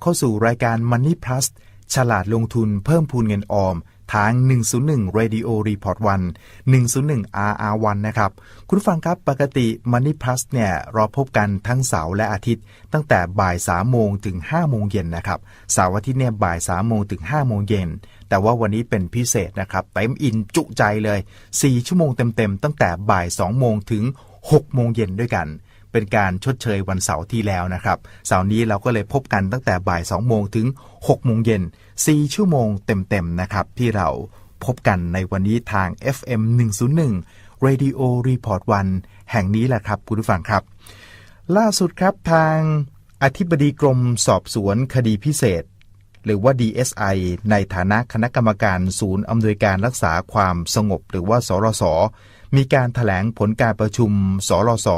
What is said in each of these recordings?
เข้าสู่รายการ Money Plus ฉลาดลงทุนเพิ่มพูนเงินออม ทาง 101 Radio Report 1 101 RR1 นะครับ คุณฟังครับปกติ Money Plus เนี่ยเราพบกันทั้งเสาร์และอาทิตย์ ตั้งแต่บ่าย3โมงถึง5โมงเย็นนะครับเสาร์อาทิตย์เนี่ยบ่าย3โมงถึง5โมงเย็นแต่ว่าวันนี้เป็นพิเศษนะครับเต็มอินจุใจเลย 4 ชั่วโมงเต็มๆ ตั้งแต่บ่าย 2 โมงถึง 6 โมงเย็นด้วยกัน เป็นการชดเชยวันเสาร์ที่แล้วนะครับเสาร์นี้เราก็เลยพบกันตั้งแต่บ่าย 2 โมงถึง 6 โมงเย็น 4 ชั่วโมงเต็มๆนะครับที่เราพบกันในวันนี้ทาง FM 101 Radio Report 1แห่งนี้แหละครับคุณผู้ฟังครับ ล่าสุดครับทางอธิบดีกรมสอบสวนคดีพิเศษ หรือว่า DSI ในฐานะคณะกรรมการศูนย์อำนวยการรักษาความสงบ หรือว่าสรส มีการถแถลงผลการประชุม สรส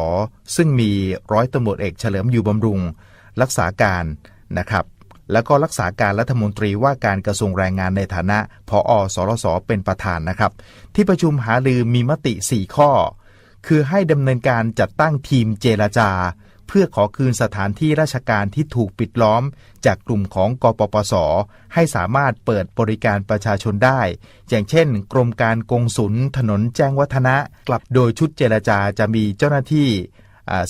ซึ่งมีร้อยตำรวจเอกเฉลิมอยู่บำรุง รักษาการนะครับ แล้วก็รักษาการรัฐมนตรีว่าการกระทรวงแรงงานในฐานะพออสรส เป็นประธานนะครับ ที่ประชุมหาลือมีมติ 4 ข้อ คือให้ดำเนินการจัดตั้งทีมเจรจา เพื่อขอคืนสถานที่ราชการที่ถูกปิดล้อม จากกลุ่มของกปปส ให้สามารถเปิดบริการประชาชนได้ อย่างเช่น กรมการกงสุลถนนแจ้งวัฒนะ กลับโดยชุดเจรจาจะมีเจ้าหน้าที่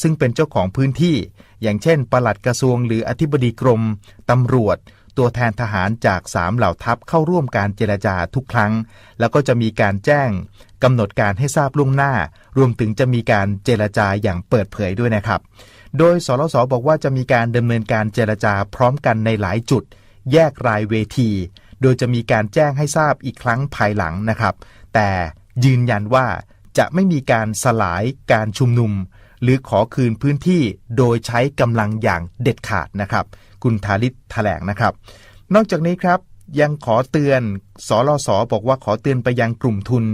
ซึ่งเป็นเจ้าของพื้นที่ อย่างเช่น ปลัดกระทรวงหรืออธิบดีกรม ตำรวจ ตัวแทนทหารจากสามเหล่าทัพเข้าร่วมการเจรจาทุกครั้ง แล้วก็จะมีการแจ้งกำหนดการให้ทราบล่วงหน้า รวมถึงจะมีการเจรจาอย่างเปิดเผยด้วยนะครับ โดยสรสบอกว่าจะมีการดำเนินการเจรจาพร้อมกันในหลายจุด แยกรายเวที โดยจะมีการแจ้งให้ทราบอีกครั้งภายหลังนะครับ แต่ยืนยันว่าจะไม่มีการสลายการชุมนุม หรือขอคืนพื้นที่โดยใช้กำลังอย่างเด็ดขาดนะครับ คุณธาริศแถลงนะครับ นอกจากนี้ครับยังขอเตือนสรสบอกว่าขอเตือนไปยังกลุ่มทุน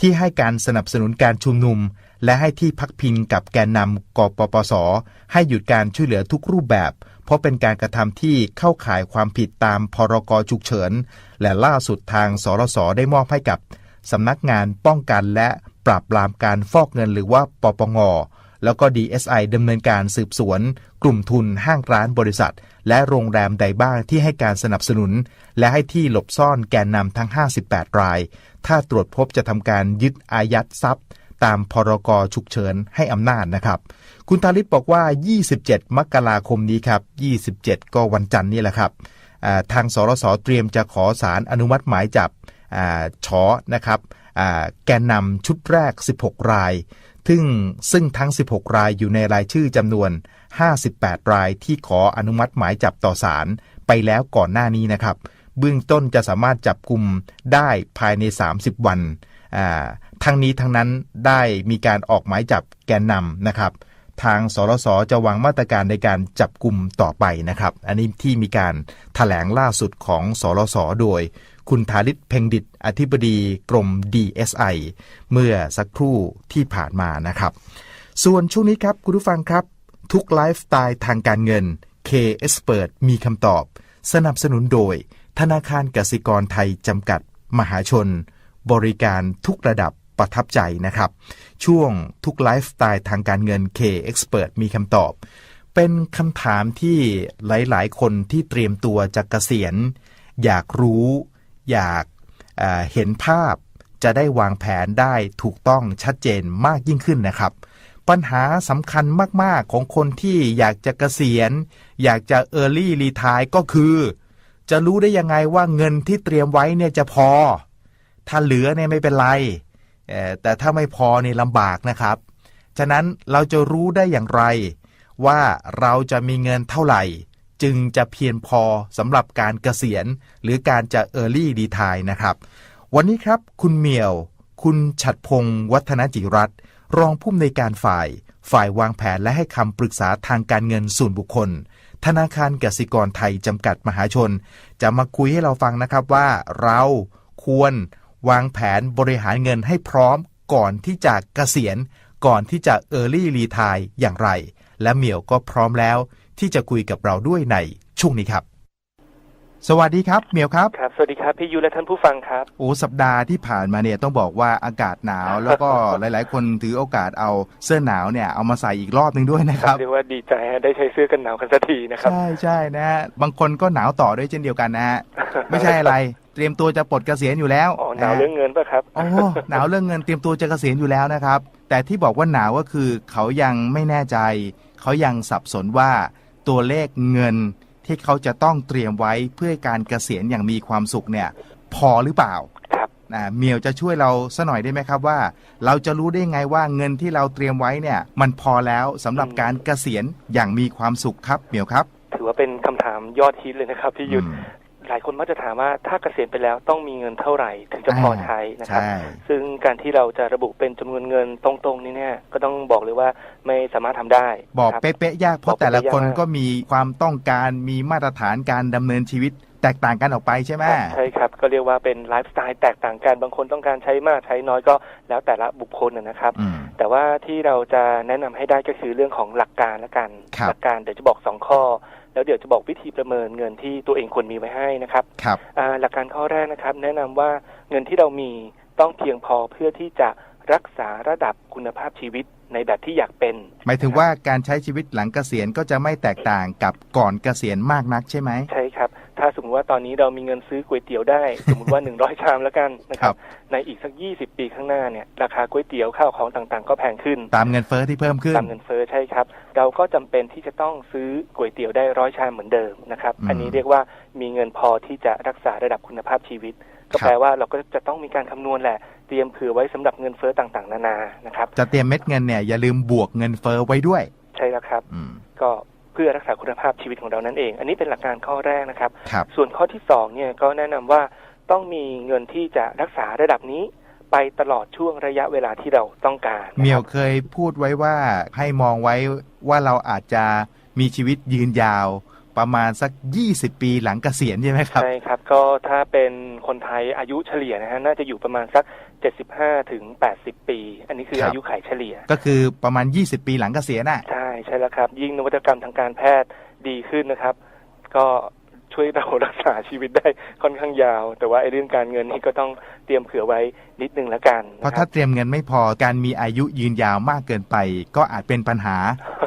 ที่ให้การสนับสนุนการชุมนุม และให้ที่พักพิงกับแกนนำกปปส ให้หยุดการช่วยเหลือทุกรูปแบบ เพราะเป็นการกระทำที่เข้าข่ายความผิดตามพรกฉุกเฉิน และล่าสุดทางสรสได้มอบให้กับสำนักงานป้องกันและปราบปรามการฟอกเงินหรือว่าปปงแล้วก็ DSI ดำเนินการสืบสวน กลุ่มทุนห้างร้านบริษัท และโรงแรมใดบ้างที่ให้การสนับสนุน และให้ที่หลบซ่อนแกนนำทั้ง 58 ราย ถ้าตรวจพบจะทำการยึดอายัดทรัพย์ ตามพรกฉุกเฉินให้อำนาจนะครับ คุณธาริศบอกว่า 27 มกราคมนี้ครับ 27 ก็วันจันทร์นี่แหละครับทางสรสเตรียมจะขอสารอนุมัติหมายจับอชอนะครับแกนนำชุดแรก 16 ราย ซึ่งซึ่งทั้ง 16 รายอยู่ในรายชื่อจำนวน 58 รายที่ขออนุมัติหมายจับต่อศาลไปแล้วก่อนหน้านี้นะครับ เบื้องต้นจะสามารถจับกลุ่มได้ภายใน 30 วันอ่า ทั้งนี้ทั้งนั้นได้มีการออกหมายจับแกนนำนะครับ ทางสรสจะวางมาตรการในการจับกลุ่มต่อไปนะครับ อันนี้ที่มีการถแถลงล่าสุดของสรสโดย คุณธาริศเพ่งดิตอธิบดีกรม DSI เมื่อสักครู่ที่ผ่านมานะครับ ส่วนช่วงนี้ครับคุณผู้ฟังครับ ทุกไลฟ์สไตล์ทางการเงิน K Expert มีคำตอบ สนับสนุนโดย ธนาคารกสิกรไทยจำกัด มหาชน บริการทุกระดับ ประทับใจนะครับ ช่วงทุกไลฟ์สไตล์ทางการเงิน K Expert มีคำตอบ เป็นคำถามที่หลาย ๆ คนที่เตรียมตัวจะเกษียณ อยากรู้ อยากเอ่อเห็นภาพจะได้วางแผนได้ถูกต้องชัดเจนมากยิ่งขึ้นนะครับ ปัญหาสำคัญมาก ๆ ของคนที่อยากจะเกษียณ อยากจะ Early Retire ก็คือ จะรู้ได้ยังไงว่าเงินที่เตรียมไว้เนี่ยจะพอ ถ้าเหลือเนี่ยไม่เป็นไร แต่ถ้าไม่พอนี่ลำบากนะครับ ฉะนั้นเราจะรู้ได้อย่างไร ว่าเราจะมีเงินเท่าไหร่ จึงจะเพียงพอสำหรับการเกษียณ หรือการจะ Early Retire นะครับ วันนี้ครับ คุณเมียว คุณฉัดพงศ์วัฒนจิรัตน์รองผู้อำนวยการฝ่าย ฝ่ายวางแผนและให้คำปรึกษาทางการเงินส่วนบุคคล ธนาคารกสิกรไทยจำกัดมหาชน จะมาคุยให้เราฟังนะครับว่าเราควร วางแผนบริหารเงินให้พร้อมก่อนที่จะเกษียณ ก่อนที่จะเออร์ลี่รีทายอย่างไร และเหมียวก็พร้อมแล้วที่จะคุยกับเราด้วยในช่วงนี้ครับ สวัสดีครับเหมียวครับ ครับ สวัสดีครับ พี่ยูและท่านผู้ฟังครับ โอ้สัปดาห์ที่ผ่านมาเนี่ยต้องบอกว่าอากาศหนาว แล้วก็หลาย ๆ คนถือโอกาสเอาเสื้อหนาวเนี่ยเอามาใส่อีกรอบหนึ่งด้วยนะครับเรียกว่าดีใจฮะได้ใช้เสื้อกันหนาวกันสักทีนะครับ ใช่ใช่นะฮะบางคนก็หนาวต่อด้วยเช่นเดียวกันนะฮะไม่ใช่อะไรเตรียมตัวจะปลดเกษียณอยู่แล้วอ๋อหนาวเรื่องเงินป่ะครับโอ้หนาวเรื่องเงินเตรียมตัวจะเกษียณอยู่แล้วนะครับ แต่ที่บอกว่าหนาวก็คือเขายังไม่แน่ใจ เขายังสับสนว่าตัวเลขเงิน ที่เขาจะต้องเตรียมไว้เพื่อการเกษียณอย่างมีความสุขเนี่ย พอหรือเปล่าครับนะเมียวจะช่วยเราสัหน่อยได้ไหมครับว่า เราจะรู้ได้ไงว่าเงินที่เราเตรียมไว้เนี่ย มันพอแล้วสำหรับการเกษียณอย่างมีความสุขครับเมียวครับ ถือว่าเป็นคำถามยอดฮิตเลยนะครับพี่ยุทธอืม หลายคนมักจะถามว่าถ้าเกษียณไปแล้วต้องมีเงินเท่าไหร่ถึงจะพอใช้นะครับใช่ซึ่งการที่เราจะระบุเป็นจำนวนเงินตรงๆ นี้เนี่ยก็ต้องบอกเลยว่าไม่สามารถทำได้ บอกครับเป๊ะๆยากเพราะบอกแต่ละคนเป๊ะๆยากก็มีความต้องการมีมาตรฐานการดำเนินชีวิตแตกต่างกันออกไปใช่ไหมใช่ครับ ก็เรียกว่าเป็นไลฟ์สไตล์แตกต่างกันบางคนต้องการใช้มากใช้น้อยก็แล้วแต่ละบุคคลนะนะครับอืมแต่ว่าที่เราจะแนะนำให้ได้ก็คือเรื่องของหลักการละกันครับหลัการเดี๋ยวจะบอกสองข้อ แล้วเดี๋ยวจะบอกวิธีประเมินเงินที่ตัวเองควรมีไว้ให้นะครับครับอ่าหลักการข้อแรกนะครับ แนะนำว่าเงินที่เรามีต้องเพียงพอเพื่อที่จะรักษาระดับคุณภาพชีวิตในแบบที่อยากเป็น หมายถึงว่าการใช้ชีวิตหลังเกษียณก็จะไม่แตกต่างกับก่อนเกษียณมากนักใช่ไหมใช่ครับ ถ้าสมมติว่าตอนนี้เรามีเงินซื้อก๋วยเตี๋ยวได้ สมมติว่า100ชามแล้วกันนะคครัรับบในอีกสัก20ปีข้างหน้าเนี่ยราคาก๋วยเตี๋ยวข้าวของต่างๆ ก็แพงขึ้น ตามเงินเฟ้อที่เพิ่มขึ้นตามเงินเฟ้อใช่ครับ เราก็จำเป็นที่จะต้องซื้อก๋วยเตี๋ยวได้ร้อยชามเหมือนเดิมนะครับอืมอันนี้เรียกว่ามีเงินพอที่จะรักษาระดับคุณภาพชีวิต ก็ครับแปลว่าเราก็จะต้องมีการคำนวณแหละเตรียมเผื่อไว้สำหรับเงินเฟ้อต่างๆ นานานะครับ จะเตรียมเม็ดเงินเนี่ยอย่าลืมบวกเงินเฟ้อไว้ด้วย ใช่แล้วครับอืมก็เพื่อรักษาคุณภาพชีวิตของเรานั่นเอง อันนี้เป็นหลักการข้อแรกนะครับครับส่วนข้อที่สองเนี่ยก็แนะนำว่าต้องมีเงินที่จะรักษาระดับนี้ไปตลอดช่วงระยะเวลาที่เราต้องการนะครับเมียวเคยพูดไว้ว่าให้มองไว้ว่าเราอาจจะมีชีวิตยืนยาว ประมาณสัก 20 ปีหลังเกษียณใช่ไหมครับ ใช่ครับ ก็ถ้าเป็นคนไทยอายุเฉลี่ยนะฮะน่าจะอยู่ประมาณสัก 75ถึง80 ปี อันนี้คือครับอายุขัยเฉลี่ย ก็คือประมาณ 20 ปีหลังเกษียณน่ะ ใช่ใช่แล้วครับ ยิ่งนวัตกรรมทางการแพทย์ดีขึ้นนะครับ ก็ ช่วยเรารักษาชีวิตได้ค่อนข้างยาว แต่ว่าไอ้เรื่องการเงินนี่ก็ต้องเตรียมเผื่อไว้นิดนึงแล้วกัน เพราะนะคถ้าบเตรียมเงินไม่พอการมีอายุยืนยาวมากเกินไป ก็อาจเป็นปัญหา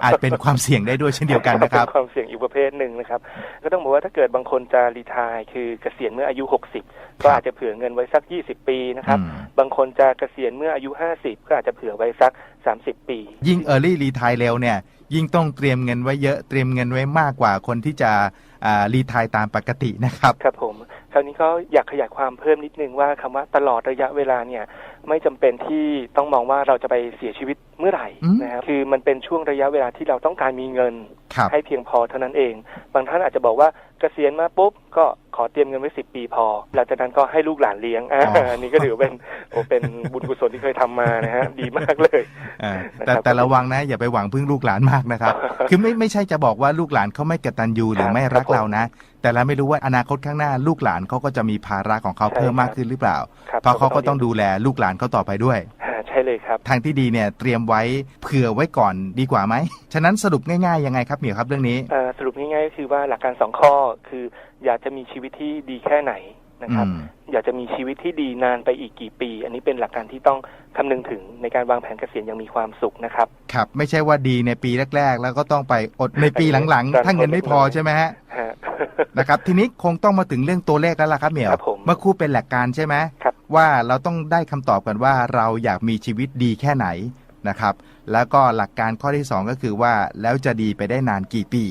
อาจเป็นความเสี่ยงได้ด้วยเช่นเดียวกันนะครับเป็นความเสี่ยงอีกประเภทหนึ่งนะครับ ก็ต้องบอกว่าถ้าเกิดบางคนจะรีทายคือเกษียณเมื่ออายุ 60 ก็อาจจะเผื่อเงินไว้สัก 20 ปีนะครับอืมบางคนจะเกษียณเมื่ออายุ 50 ก็อาจจะเผื่อไว้สัก 30 ปี ยิ่ง Early Retire เร็วเนี่ย ยิ่งต้องเตรียมเงินไว้เยอะเตรียมเงินไว้มากกว่าคนที่จะรีทายตามปกตินะครับครับผมคราวนี้ก็อยากขยายความเพิ่มนิดนึงว่าคำว่าตลอดระยะเวลาเนี่ยไม่จำเป็นที่ต้องมองว่าเราจะไปเสียชีวิตเมื่อไหร่อืมนะครับคือมันเป็นช่วงระยะเวลาที่เราต้องการมีเงินครับ ให้เพียงพอเท่านั้นเอง บางท่านอาจจะบอกว่าเกษียณมาปุ๊บก็ขอเตรียมเงินไว้สิบปีพอ หลังจากนั้นก็ให้ลูกหลานเลี้ยงอ่าอ๋ออันนี้ก็ถือเป็นโอเป็นบุญกุศลที่เคยทำมานะฮะดีมากเลยเออแต่นะครับแต่ระวังนะอย่าไปหวังพึ่งลูกหลานมากนะครับ คือไม่ไม่ใช่จะบอกว่าลูกหลานเขาไม่กตัญญูหรือครับไม่รักครับผมเรานะ แต่เราไม่รู้ว่าอนาคตข้างหน้าลูกหลานเขาก็จะมีภาระของเขาใช่เพิ่มมากครับขึ้นหรือเปล่าครับเพราะเขาก็ต้องดูแลลูกหลานเขาต่อไปด้วยอ่าใช่เลยครับ ทางที่ดีเนี่ยเตรียมไว้เผื่อไว้ก่อนดีกว่าไหม ฉะนั้นสรุปง่ายๆยังไงครับเหมียวครับเรื่องนี้อ่าสรุปง่ายๆก็คือว่าหลักการสองข้อคืออยากจะมีชีวิตที่ดีแค่ไหนนะครับอืมอยากจะมีชีวิตที่ดีนานไปอีกกี่ปี อันนี้เป็นหลักการที่ต้องคำนึงถึงในการวางแผนเกษียณอย่างมีความสุขนะครับ ครับ ไม่ใช่ว่าดีในปีแรก ๆ แล้วก็ต้องไปอดในปีหลังอันนี้ๆถ้าเงินไม่พอใช่ไหมฮะฮะ นะครับ ทีนี้คงต้องมาถึงเรื่องตัวเลขแล้วล่ะครับเหมียวครับผมเมื่อครู่เป็นหลักการใช่ไหมครับ ว่าเราต้องได้คำตอบกันว่าเราอยากมีชีวิตดีแค่ไหนนะครับ แล้วก็หลักการข้อที่สองก็คือว่าแล้วจะดีไปได้นานกี่ปี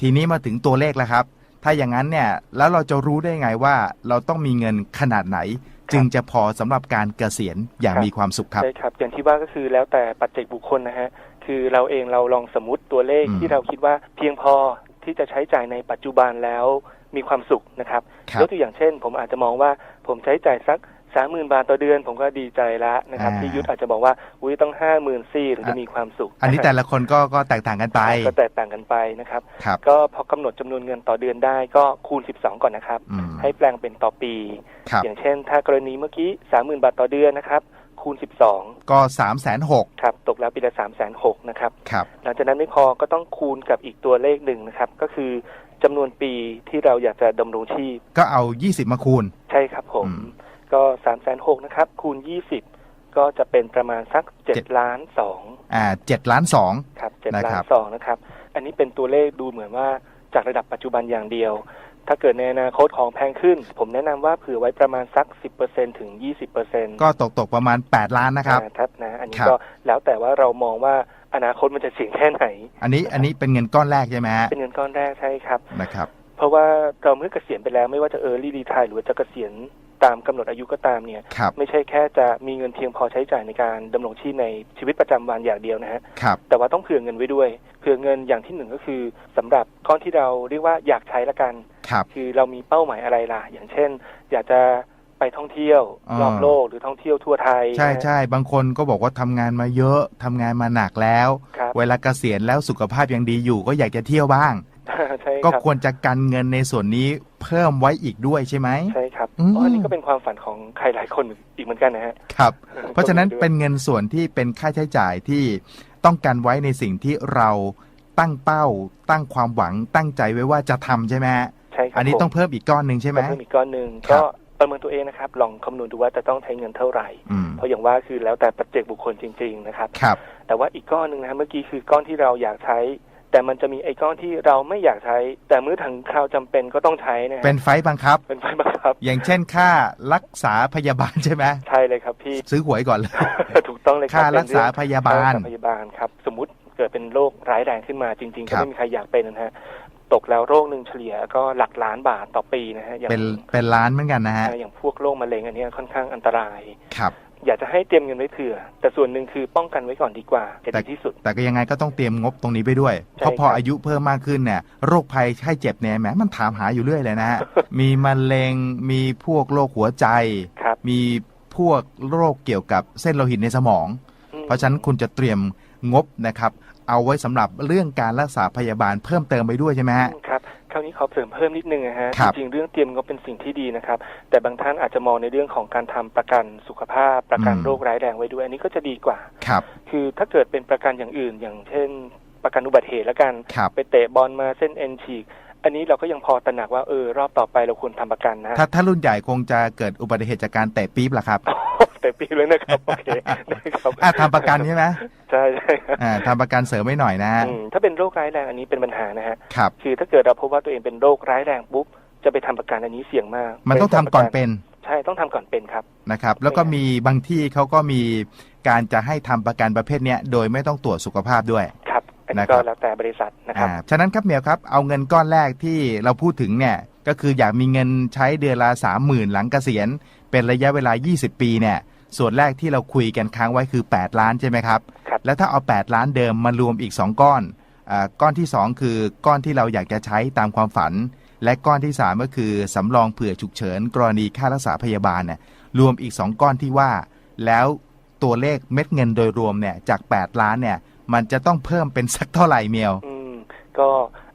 ทีนี้มาถึงตัวเลขแล้วครับ ถ้าอย่างนั้นเนี่ยแล้วเราจะรู้ได้ไงว่าเราต้องมีเงินขนาดไหน จึงจะพอสำหรับการเกษียณอย่างมีความสุขครับ ใช่ครับ อย่างที่ว่าก็คือแล้วแต่ปัจเจกบุคคลนะฮะ คือเราเองเราลองสมมติตัวเลขอืม ที่เราคิดว่าเพียงพอ ที่จะใช้จ่ายในปัจจุบันแล้วมีความสุขนะครับครับยกตัวอย่างเช่น ผมอาจจะมองว่าผมใช้จ่ายสักสามหมื่นบาทต่อเดือนผมก็ดีใจแล้วนะครับอ่าพี่ยุทธอาจจะบอกว่าอุ้ยต้องห้าหมื่นสี่ถึงจะมีความสุข อันนี้แต่ละคนก็ก็แตกต่างกันไป ก็แตกต่างกันไปนะครับครับก็พอกำหนดจำนวนเงินต่อเดือนได้ก็คูณ 12 ก่อนนะครับอืมให้แปลงเป็นต่อปีครับอย่างเช่น ถ้ากรณีเมื่อกี้30,000บาทต่อเดือนนะครับ คูณ 12 ก็สามแสนหกครับตกแล้วปีละ3 6 0 0 0นะครับครับหลังจากนั้นไม่พอก็ต้องคูณกับอีกตัวเลขหนึ่งนะครับ ก็คือจำนวนปีที่เราอยากจะดำรงชีพ ก็เอา 20 มาคูณ ใช่ครับผมอืมก็สามแสนหกนะครับ คูณยี่สิบก็จะเป็นประมาณสักเจ็ดเจ็ดล้านสองอ่า7ล้านสองครับเจ็ดนะล้าครันบสองนะครับ อันนี้เป็นตัวเลขดูเหมือนว่าจากระดับปัจจุบันอย่างเดียว ถ้าเกิดในอนาคตของแพงขึ้น ผมแนะนำว่าเผื่อไว้ประมาณสักสิบเปอร์เซ็นถึงยี่สิบเปอร์เซ็นต์ก็ตกตกประมาณ 8 ล้านนะครับครับนะ อันนี้ครับก็แล้วแต่ว่าเรามองว่าอนาคตมันจะเสี่ยงแค่ไหน อันนี้อันนี้เป็นเงินก้อนแรกใช่ไหมฮะเป็นเงินก้อนแรกใช่ครับนะครับ เพราะว่าเราเมื่อเกษียณไปแล้วไม่ว่าจะเออร์ลี่รีทายหรือว่าจะเกษียณ ตามกำหนดอายุก็ตามเนี่ยครับไม่ใช่แค่จะมีเงินเพียงพอใช้จ่ายในการดำรงชีพในชีวิตประจำวันอย่างเดียวนะฮะครับแต่ว่าต้องเผื่อเงินไว้ด้วย เผื่อเงินอย่างที่หนึ่งก็คือสำหรับก้อนที่เราเรียกว่าอยากใช้ละกันครับคือเรามีเป้าหมายอะไรล่ะ อย่างเช่น อยากจะไปท่องเที่ยวอ่ารอบโลกหรือท่องเที่ยวทั่วไทย ใช่นะฮะใช่บางคนก็บอกว่าทำงานมาเยอะทำงานมาหนักแล้วครับเวลาเกษียณแล้วสุขภาพยังดีอยู่ก็อยากจะเที่ยวบ้าง ใช่ก็ครับควรจะกันเงินในส่วนนี้เพิ่มไว้อีกด้วยใช่ไหม ใช่ครับอืม อ๋ออันนี้ก็เป็นความฝันของใครหลายคนอีกเหมือนกันนะฮะ ครับ เพราะฉะนั้นด้วยเป็นเงินส่วนที่เป็นค่าใช้จ่ายที่ต้องการไว้ในสิ่งที่เราตั้งเป้า ตั้งความหวังตั้งใจไว้ว่าจะทำใช่ไหมฮะใช่ครับอันนี้ผมต้องเพิ่มอีกก้อนหนึ่งใช่ไหมก็เพิ่มอีกก้อนหนึ่งครัก็บประเมินตัวเองนะครับ ลองคำนวณดูว่าจะต้องใช้เงินเท่าไหร่ อืมเพราะอย่างว่าคือแล้วแต่ปัจเจกบุคคลจริง ๆ นะครับ ครับ แต่ว่าอีกก้อนหนึ่งนะครับเมื่อกี้คือก้อนที่เราอยากใช้ แต่มันจะมีไอ้ก้อนที่เราไม่อยากใช้ แต่เมื่อถึงคราวจำเป็นก็ต้องใช้นะฮะเป็นไฟล์บังคับ เป็นไฟบังคับ อย่างเช่นค่ารักษาพยาบาลใช่ไหมใช่เลยครับพี่ซื้อหวยก่อนเลยถูกต้องเลยครัค่าบรักษาพยาบาลค่รักษพยาบาลครับ สมมติเกิดเป็นโรคร้ายแรงขึ้นมาจริงๆครัก็บไม่มีใครอยากเป็นนะฮะตกแล้วโรคหนึ่งเฉลี่ยก็หลักล้านบาทต่อปีนะฮะอย่างเป็นเป็นล้านเหมือนกันนะฮะอย่างพวกโรคมะเร็งอันเนี้ยค่อนข้างอันตรายครับ อยากจะให้เตรียมเงินไว้เผื่อ แต่ส่วนหนึ่งคือป้องกันไว้ก่อนดีกว่าจะแต่ดีที่สุด แต่ก็ยังไงก็ต้องเตรียมงบตรงนี้ไปด้วยใช่เพราะพอครับอายุเพิ่มมากขึ้นเนี่ยโรคภัยไข้เจ็บเนี่ยแหมมันถามหาอยู่เรื่อยเลยนะฮะมีมะเร็งมีพวกโรคหัวใจครับมีพวกโรคเกี่ยวกับเส้นโลหิตในสมองอืมเพราะฉะนั้นคุณจะเตรียมงบนะครับ เอาไว้สำหรับเรื่องการรักษาพยาบาลเพิ่มเติมไปด้วยใช่ไหมฮะครับ คราวนี้ขอเสริมเพิ่มนิดนึงนะฮะครัจบริงๆเรื่องเตรียมงบเป็นสิ่งที่ดีนะครับ แต่บางท่านอาจจะมองในเรื่องของการทำประกันสุขภาพ ประกันอืม โรคร้ายแรงไว้ด้วย อันนี้ก็จะดีกว่า ครับคือถ้าเกิดเป็นประกันอย่างอื่น อย่างเช่น ประกันอุบัติเหตุแล้วกัน ครับ ไปเตะบอลมาเส้นเอ็นฉีก อันนี้เราก็ยังพอตระหนักว่าเออรอบต่อไปเราควรทำประกันนะถ้าถ้ารุ่นใหญ่คงจะเกิดอุบัติเหตุจากการเตะปี๊บล่ะครับแต่ปีเลยนะครับโอเคนะครับอะทำประกันใช่ไหมใช่ใช่ครับอ่าทำประกันเสริมไว้หน่อยนะฮะอืมถ้าเป็นโรคร้ายแรงอันนี้เป็นปัญหานะฮะครับคือถ้าเกิดเราพบว่าตัวเองเป็นโรคร้ายแรงปุ๊บจะไปทำประกันอันนี้เสี่ยงมาก มันต้องทำก่อนเป็นใช่ต้องทำก่อนเป็นครับนะครับ แล้วก็มีบางที่เขาก็มีการจะให้ทำประกันประเภทเนี้ยโดยไม่ต้องตรวจสุขภาพด้วยครับ อันนี้นะครัก็บแล้วแต่บริษัทนะครับอ่าฉะนั้นครับเหมียวครับเอาเงินก้อนแรกที่เราพูดถึงเนี่ยก็คืออยากมีเงินใช้เดือนละสามหมื่นหลังเกษียณ เป็นระยะเวลา 20 ปีเนี่ยส่วนแรกที่เราคุยกันค้างไว้คือ 8 ล้านใช่ไหมครับครับ แล้วถ้าเอา 8 ล้านเดิมมารวมอีก 2 ก้อนอาก้อนที่ 2 คือก้อนที่เราอยากจะใช้ตามความฝัน และก้อนที่ 3 ก็คือสำรองเผื่อฉุกเฉิน กรณีค่ารักษาพยาบาลเนี่ยรวมอีก 2 ก้อนที่ว่า แล้วตัวเลขเม็ดเงินโดยรวมเนี่ยจาก 8 ล้านเนี่ย มันจะต้องเพิ่มเป็นสักเท่าไหร่เมียว อืม ก็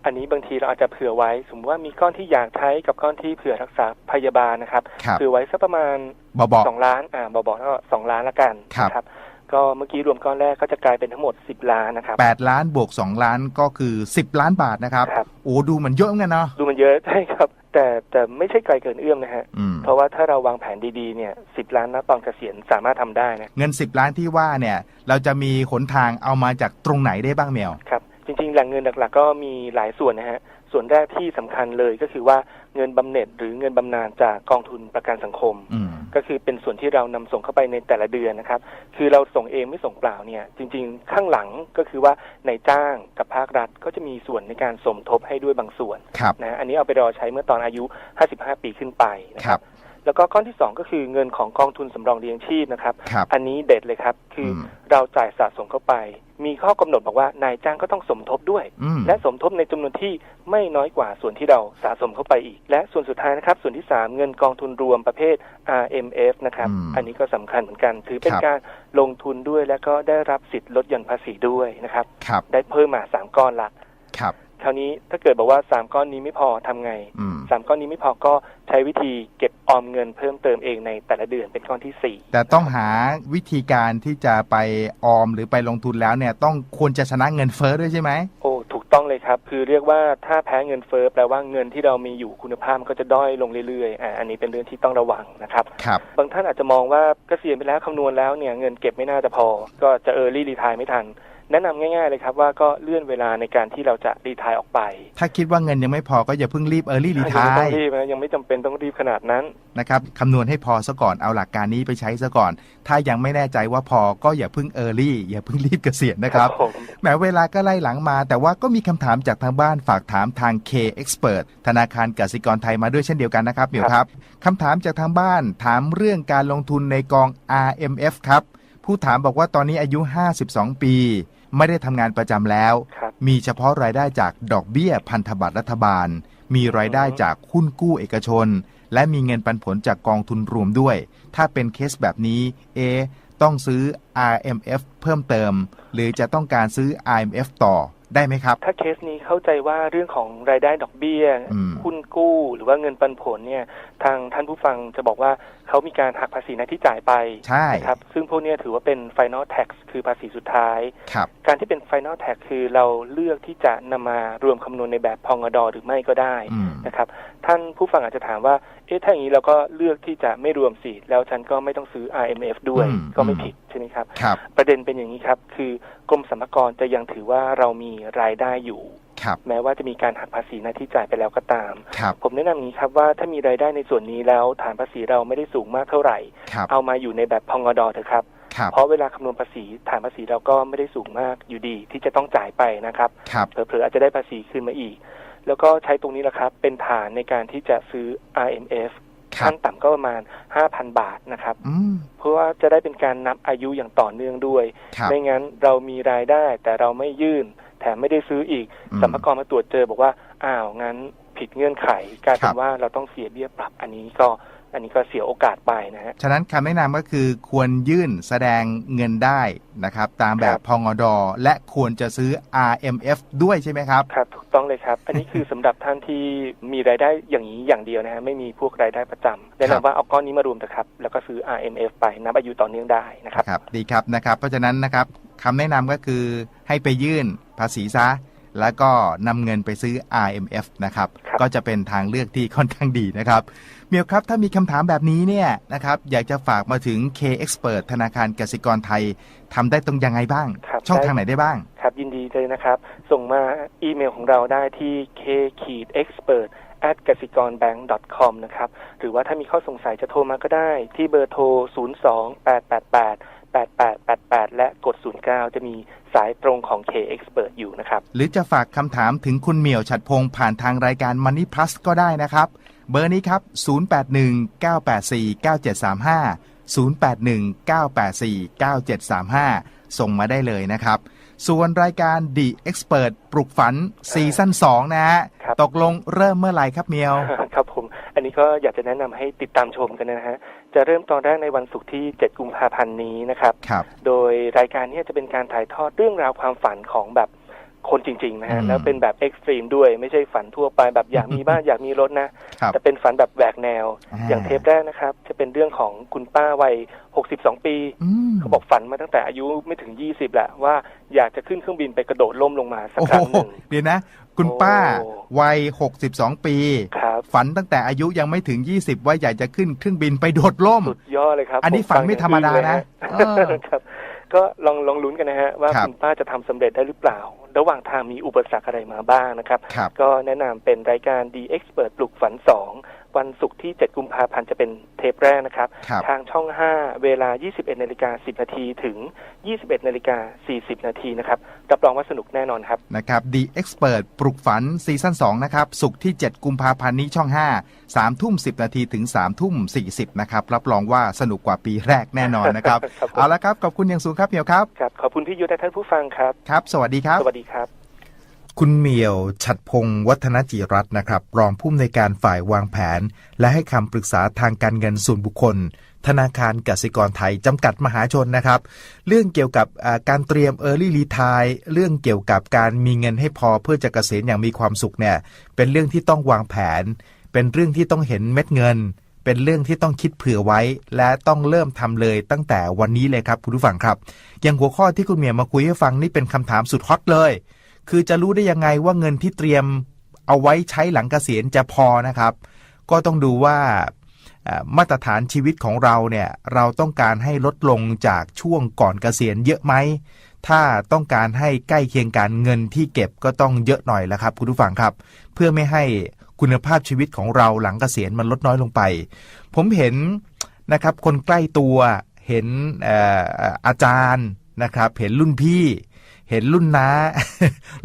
อันนี้บางทีเราอาจจะเผื่อไว้ สมมติว่ามีก้อนที่อยากใช้กับก้อนที่เผื่อรักษาพยาบาลนะครับครับ เผื่อไว้สักประมาณบอบอกสองล้าน อ่าบอกบอกก็สองล้านละกันครับ นะก็เมื่อกี้รวมก้อนแรกก็จะกลายเป็นทั้งหมดสิบล้านนะครับ8ล้านบวก2ล้านก็คือ10ล้านบาทนะครับ ครับ โอ้ดูเหมันเยอะเหมือนกันเนาะ ดูมันเยอะ ใช่ครับแต่แต่ไม่ใช่ไกลเกินเอื้อมนะฮะอืมเพราะว่าถ้าเราวางแผนดีๆเนี่ยสิบล้านณตอนเกษียณสามารถทำได้นะเงิน10ล้านที่ว่าเนี่ย เราจะมีหนทางเอามาจากตรงไหนได้บ้างเมียวครับ จริงๆแหล่งเงินหลักๆ ก็มีหลายส่วนนะฮะ ส่วนแรกที่สำคัญเลยก็คือว่าเงินบำเหน็จหรือเงินบำนาญจากกองทุนประกันสังคมอืม ก็คือเป็นส่วนที่เรานำส่งเข้าไปในแต่ละเดือนนะครับ คือเราส่งเองไม่ส่งเปล่าเนี่ย จริง ๆ ข้างหลังก็คือว่าในายจ้างกับภาครัฐก็จะมีส่วนในการสมทบให้ด้วยบางส่วนครับนะอันนี้เอาไปรอใช้เมื่อตอนอายุ 55 ปีขึ้นไปนะคครัรับบ แล้วก็ก้อนที่สองก็คือเงินของกองทุนสำรองเลี้ยงชีพนะครับครับอันนี้เด็ดเลยครับ คืออมเราจ่ายสะสมเข้าไป มีข้อกำหนดบอกว่านายจ้างก็ต้องสมทบด้วยอืมและสมทบในจำนวนที่ไม่น้อยกว่าส่วนที่เราสะสมเข้าไปอีก และส่วนสุดท้ายนะครับ ส่วนที่ 3 เงินกองทุนรวมประเภท RMF นะครับอืมอันนี้ก็สำคัญเหมือนกัน ถือเป็นครับการลงทุนด้วยและก็ได้รับสิทธิ์ลดหย่อนภาษีด้วยนะครับครับได้เพิ่มมา3ก้อนละครับคราวนี้ถ้าเกิดบอกว่า3ก้อนนี้ไม่พอทำไงอืม3ก้อนนี้ไม่พอก็ ใช้วิธีเก็บออมเงินเพิ่มเติมเองในแต่ละเดือนเป็นก้อนที่ 4 แต่ต้องหาวิธีการที่จะไปออมหรือไปลงทุนแล้วเนี่ยต้องควรจะชนะเงินเฟ้อด้วยใช่ไหมโอ้ถูกต้องเลยครับ คือเรียกว่าถ้าแพ้เงินเฟ้อแปลว่าเงินที่เรามีอยู่คุณภาพมันก็จะด้อยลงเรื่อยๆอ่าอันนี้เป็นเรื่องที่ต้องระวังนะครับครับบางท่านอาจจะมองว่าเกษียณไปแล้วคำนวณแล้วเนี่ยเงินเก็บไม่น่าจะพอ ก็จะเออรี่รีทายไม่ทัน แนะนำง่ายๆเลยครับว่าก็เลื่อนเวลาในการที่เราจะรีทายออกไป ถ้าคิดว่าเงินยังไม่พอก็อย่าเพิ่งรีบเออร์ลี่รีทายังไม่ต้อยงรีบนะยังไม่จำเป็นต้องรีบขนาดนั้นนะครับคำนวณให้พอซะก่อนเอาหลักการนี้ไปใช้ซะก่อน ถ้ายังไม่แน่ใจว่าพอก็อย่าเพิ่งเออร์ลี่อย่าเพิ่งรีบเกษียณนะครับผมแหมเวลาก็ไล่หลังมา แต่ว่าก็มีคำถามจากทางบ้านฝากถามทาง K Expert ธนาคารกสิกรไทยมาด้วยเช่นเดียวกันนะครับเหมียวครับคำถามจากทางบ้านถามเรื่องการลงทุนในกอง RMF ครับผู้ถามบอกว่าตอนนี้อายุ 52 ปี ไม่ได้ทำงานประจำแล้ว ครับมีเฉพาะรายได้จากดอกเบี้ยพันธบัตรรัฐบาล มีรายได้จากหุ้นกู้เอกชน และมีเงินปันผลจากกองทุนรวมด้วย ถ้าเป็นเคสแบบนี้ เอะต้องซื้อ RMF เพิ่มเติม หรือจะต้องการซื้อ IMF ต่อ ได้ไหมครับ ถ้าเคสนี้เข้าใจว่าเรื่องของรายได้ดอกเบี้ยอืมหุ้นกู้ หรือว่าเงินปันผลเนี่ย ทางท่านผู้ฟังจะบอกว่าเขามีการหักภาษีหน้าที่จ่ายไปใช่นะครับ ซึ่งพวกเนี้ยถือว่าเป็น final tax คือภาษีสุดท้ายครับการที่เป็น final tax คือเราเลือกที่จะนำมารวมคำนวณในแบบพองดหรือไม่ก็ได้อืมนะครับ ท่านผู้ฟังอาจจะถามว่า เอ๊ะถ้าอย่างนี้เราก็เลือกที่จะไม่รวมสิแล้วฉันก็ไม่ต้องซื้อ IMF ด้วยอืมก็ไม่อืมผิดใช่ไหมครับ ครับ ประเด็นเป็นอย่างนี้ครับ คือกรมสรรพากรจะยังถือว่าเรามีรายได้อยู่ ครับ แม้ว่าจะมีการหักภาษีหน้าที่จ่ายไปแล้วก็ตาม ครับ ผมแนะนำอย่างนี้ครับว่าถ้ามีรายได้ในส่วนนี้แล้วฐานภาษีเราไม่ได้สูงมากเท่าไหร่ ครับ เอามาอยู่ในแบบพองดเถอะครับ ครับ เพราะเวลาคำนวณภาษีฐานภาษีเราก็ไม่ได้สูงมากอยู่ดีที่จะต้องจ่ายไปนะครับ ครับ เผลอๆอาจจะได้ภาษีคืนมาอีก แล้วก็ใช้ตรงนี้แหละครับ เป็นฐานในการที่จะซื้อ IMF ครั ขั้บนต่ำก็ประมาณ 5,000 บาทนะครับอืมเพื่อว่าจะได้เป็นการนับอายุอย่างต่อเนื่องด้วยครับไม่งั้นเรามีรายได้แต่เราไม่ยื่น แถมไม่ได้ซื้ออีกอืมสัมภากรมาตรวจเจอบอกว่าอ้าวงั้นผิดเงื่อนไขกลายครัเป็นบว่าเราต้องเสียเบี้ยปรับอันนี้ก็ อันนี้ก็เสียโอกาสไปนะฮะ ฉะนั้นคำแนะนำก็คือควรยื่นแสดงเงินได้นะครับ ตามแบบครับพองดและควรจะซื้อ RMF ด้วยใช่ไหมครับ ครับ ถูกต้องเลยครับ อันนี้คือสำหรับท่านที่มีรายได้อย่างนี้อย่างเดียวนะฮะไม่มีพวกรายได้ประจำแนะครับนำว่าเอาก้อนนี้มารวมเถอะครับ แล้วก็ซื้อ RMF ไปนับอายุต่อเนื่องได้นะครับครับ ดีครับนะครับ เพราะฉะนั้นนะครับคำแนะนำก็คือให้ไปยื่นภาษีซะแล้วก็นำเงินไปซื้อ RMF นะครับครับก็จะเป็นทางเลือกที่ค่อนข้างดีนะครับ เมียวครับถ้ามีคำถามแบบนี้เนี่ยนะครับอยากจะฝากมาถึง K Expert ธนาคารกสิกรไทยทำได้ตรงยังไงบ้างครับช่องได้ทางไหนได้บ้าง ครับยินดีเลยนะครับ ส่งมาอีเมลของเราได้ที่ k expert at กสิกร bank com นะครับ หรือว่าถ้ามีข้อสงสัยจะโทรมาก็ได้ที่เบอร์โทร 0 2 8 8 8 8 8 8 8 และกด 09 จะมีสายตรงของ K expert อยู่นะครับ หรือจะฝากคำถามถึงคุณเหมียวฉัดพงศ์ผ่านทางรายการ Money Plus ก็ได้นะครับ เบอร์นี้ครับ 0819849735 0819849735 ส่งมาได้เลยนะครับ ส่วนรายการ The Expert ปลุกฝันซีซั่น2 นะฮะครับตตกลงเริ่มเมื่อไหร่ครับเมียว ครับผม อันนี้ก็อยากจะแนะนำให้ติดตามชมกันนะฮะ จะเริ่มตอนแรกในวันศุกร์ที่ 7 กุมภาพันธ์นี้นะครับครับโดยรายการเนี้จะเป็นการถ่ายทอดเรื่องราวความฝันของแบบ คนจริงๆนะฮะอืมแล้วเป็นแบบเอ็กซ์ตรีมด้วยไม่ใช่ฝันทั่วไปแบบอยากมีบ้านอยากมีรถนะครับแต่เป็นฝันแบบแหวกแนวอ่าอย่างเทปแรกนะครับ จะเป็นเรื่องของคุณป้าวัย 62 ปีอืมเขาบอกฝันมาตั้งแต่อายุไม่ถึง 20แหละว่าอยากจะขึ้นเครื่องบินไปกระโดดล่มลงมาสักโอ้ครั้งโหหนึ่งเดี๋ยวนะ คุณป้าโอ้วัย 62 ปีครับฝันตั้งแต่อายุยังไม่ถึง 20 ว่าอยากจะขึ้นเครื่องบินไปโดดล่มสุดยอดเลยครับ อันนี้ผฝันไม่ธรรมดานะฟังอย่งเออเลยฮครับ ก็ลองลองลุ้นกันนะฮะว่าครับคุณป้าจะทำสำเร็จได้หรือเปล่า ระหว่างทางมีอุปสรรคอะไรมาบ้างนะครับ ครับ ก็แนะนำเป็นรายการ The Expert ปลุกฝัน 2 วันศุกร์ที่ 7 กุมภาพันธ์จะเป็นเทปแรกนะครับครับ ทางช่อง 5 เวลา 21 นาฬิกา 10 นาทีถึง 21 นาฬิกา 40 นาทีนะครับ รับรองว่าสนุกแน่นอนครับ นะครับ The Expert ปลุกฝันซีซั่น 2 นะครับสุกร์ที่ 7 กุมภาพันธ์นี้ช่อง 5 3 ทุ่ม 10 นาทีถึง 3 ทุ่ม 40 นะครับ รับรองว่าสนุกกว่าปีแรกแน่นอนนะครับครับผมเอาละครับ ขอบคุณอย่างสูงครับเหี่ยวครับ ครับ ขอบคุณพี่ยุทธและท่านผู้ฟังครับ ครับ สวัสดีครับ สวัสดีครับ คุณเหมียว ฉัดพงศ์วัฒนจิรัตน์นะครับ รองผู้อำนวยการฝ่ายวางแผน และให้คำปรึกษาทางการเงินส่วนบุคคล ธนาคารกสิกรไทย จำกัดมหาชนนะครับ เรื่องเกี่ยวกับการเตรียม Early Retire เรื่องเกี่ยวกับการมีเงินให้พอเพื่อจะเกษียณอย่างมีความสุขเนี่ยเป็นเรื่องที่ต้องวางแผน เป็นเรื่องที่ต้องเห็นเม็ดเงิน เป็นเรื่องที่ต้องคิดเผื่อไว้ และต้องเริ่มทำเลยตั้งแต่วันนี้เลยครับคุณผู้ฟังครับ อย่างหัวข้อที่คุณเมียวมาคุยให้ฟังนี่เป็นคำถามสุดฮอตเลย คือจะรู้ได้ยังไงว่าเงินที่เตรียมเอาไว้ใช้หลังเกษียณจะพอนะครับ ก็ต้องดูว่ามาตรฐานชีวิตของเราเนี่ยเราต้องการให้ลดลงจากช่วงก่อนเกษียณเยอะไหม ถ้าต้องการให้ใกล้เคียงกันเงินที่เก็บก็ต้องเยอะหน่อยแล้วครับ คุณผู้ฟังครับ เพื่อไม่ให้คุณภาพชีวิตของเราหลังเกษียณมันลดน้อยลงไป ผมเห็นนะครับคนใกล้ตัวเห็นอออาจารย์นะครับ เห็นรุ่นพี่ เห็นรุ่นน้า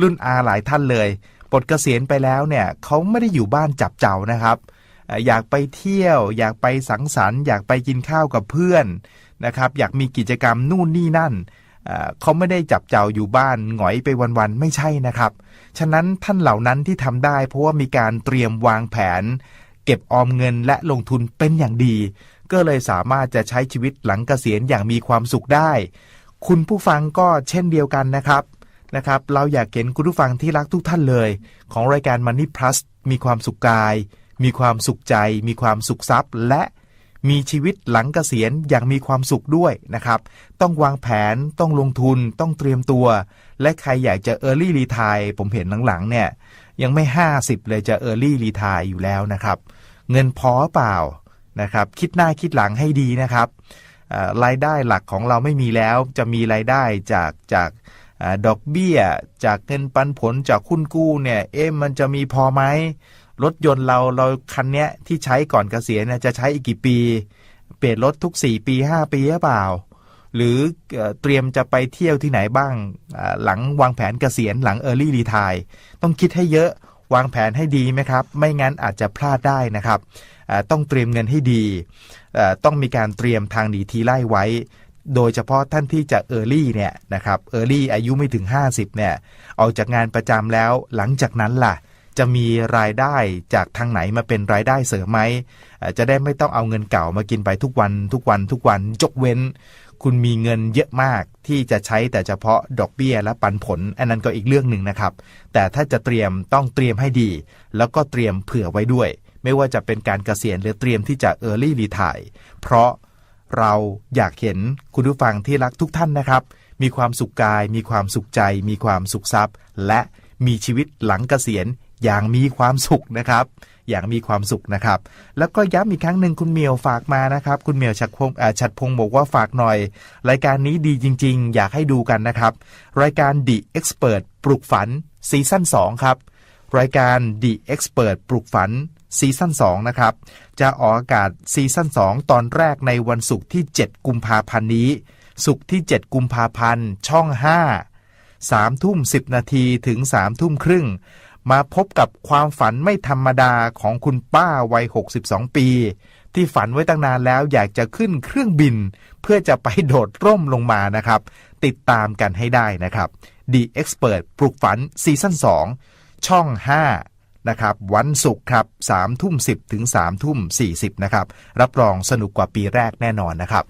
รุ่นอาหลายท่านเลยปลดเกษียณไปแล้วเนี่ยเขาไม่ได้อยู่บ้านจับเจ้านะครับ อยากไปเที่ยว อยากไปสังสรรค์ อยากไปกินข้าวกับเพื่อนนะครับ อยากมีกิจกรรมนู่นนี่นั่นเอ่อเขาไม่ได้จับเจ้าอยู่บ้านหงอยไปวันๆไม่ใช่นะครับ ฉะนั้นท่านเหล่านั้นที่ทำได้ เพราะว่ามีการเตรียมวางแผน เก็บออมเงินและลงทุนเป็นอย่างดี ก็เลยสามารถจะใช้ชีวิตหลังเกษียณอย่างมีความสุขได้ คุณผู้ฟังก็เช่นเดียวกันนะครับนะครับ เราอยากเห็นคุณผู้ฟังที่รักทุกท่านเลย ของรายการ Money Plus มีความสุขกาย มีความสุขใจ มีความสุขทรัพย์ และมีชีวิตหลังเกษียณอย่างมีความสุขด้วยนะครับ ต้องวางแผนต้องลงทุนต้องเตรียมตัว และใครอยากจะ Early Retire ผมเห็นหลังๆเนี่ยยังไม่ 50 เลยจะ Early Retire อยู่แล้วนะครับ เงินพอเปล่านะครับ คิดหน้าคิดหลังให้ดีนะครับ รายได้หลักของเราไม่มีแล้ว จะมีรายได้จากจากอดอกเบี้ย จากเงินปันผลจากคุณกู้เนี่ยเอ๊ะมันจะมีพอไหมรถยนต์เราเราคันเนี้ยที่ใช้ก่อนเกษียณเนี่ยจะใช้อีกกี่ปี เปลี่ยนรถทุก 4 ปี 5 ปีหรือเปล่า หรือเตรียมจะไปเที่ยวที่ไหนบ้าง หลังวางแผนเกษียณหลัง Early Retire ต้องคิดให้เยอะวางแผนให้ดีไหมครับ ไม่งั้นอาจจะพลาดได้นะครับ ต้องเตรียมเงินให้ดี ต้องมีการเตรียมทางหนีทีไล่ไว้ โดยเฉพาะท่านที่จะ Early เนี่ยนะครับ Early อายุไม่ถึง 50เนี่ยออกจากงานประจำแล้วหลังจากนั้นล่ะ จะมีรายได้จากทางไหนมาเป็นรายได้เสริมไหมจะได้ไม่ต้องเอาเงินเก่ามากินไปทุกวันทุกวันทุกวันยกเว้น คุณมีเงินเยอะมากที่จะใช้แต่เฉพาะดอกเบี้ยและปันผล อันนั้นก็อีกเรื่องหนึ่งนะครับ แต่ถ้าจะเตรียมต้องเตรียมให้ดี แล้วก็เตรียมเผื่อไว้ด้วย ไม่ว่าจะเป็นการเกษียณหรือเตรียมที่จะ Early Retire เพราะเราอยากเห็นคุณผู้ฟังที่รักทุกท่านนะครับ มีความสุขกาย มีความสุขใจ มีความสุขทรัพย์ และมีชีวิตหลังเกษียณอย่างมีความสุขนะครับ อย่างมีความสุขนะครับ แล้วก็ย้ำอีกครั้งหนึ่งคุณเมียวฝากมานะครับ คุณเมียวชัดพงศ์เอ่อชัดพงบอกว่าฝากหน่อย รายการนี้ดีจริง ๆ อยากให้ดูกันนะครับ รายการ The Expert ปลุกฝันซีซั่น2ครับ รายการ The Expert ปลุกฝันซีซั่น2นะครับ จะออกอากาศซีซั่น2 ตอนแรกในวันศุกร์ที่ 7 กุมภาพันธ์นี้ ศุกร์ที่ 7 กุมภาพันธ์ ช่อง 5 3 ทุ่ม 10 นาทีถึง 3 ทุ่มครึ่ง มาพบกับความฝันไม่ธรรมดาของคุณป้าวัย 62 ปี ที่ฝันไว้ตั้งนานแล้วอยากจะขึ้นเครื่องบิน เพื่อจะไปโดดร่มลงมานะครับ ติดตามกันให้ได้นะครับ The Expert ปลุกฝันซีซั่น2 ช่อง 5 นะครับ วันศุกร์ครับ3ทุ่ม 10 ถึง3ทุ่ม 40 นะครับ รับรองสนุกกว่าปีแรกแน่นอนนะครับ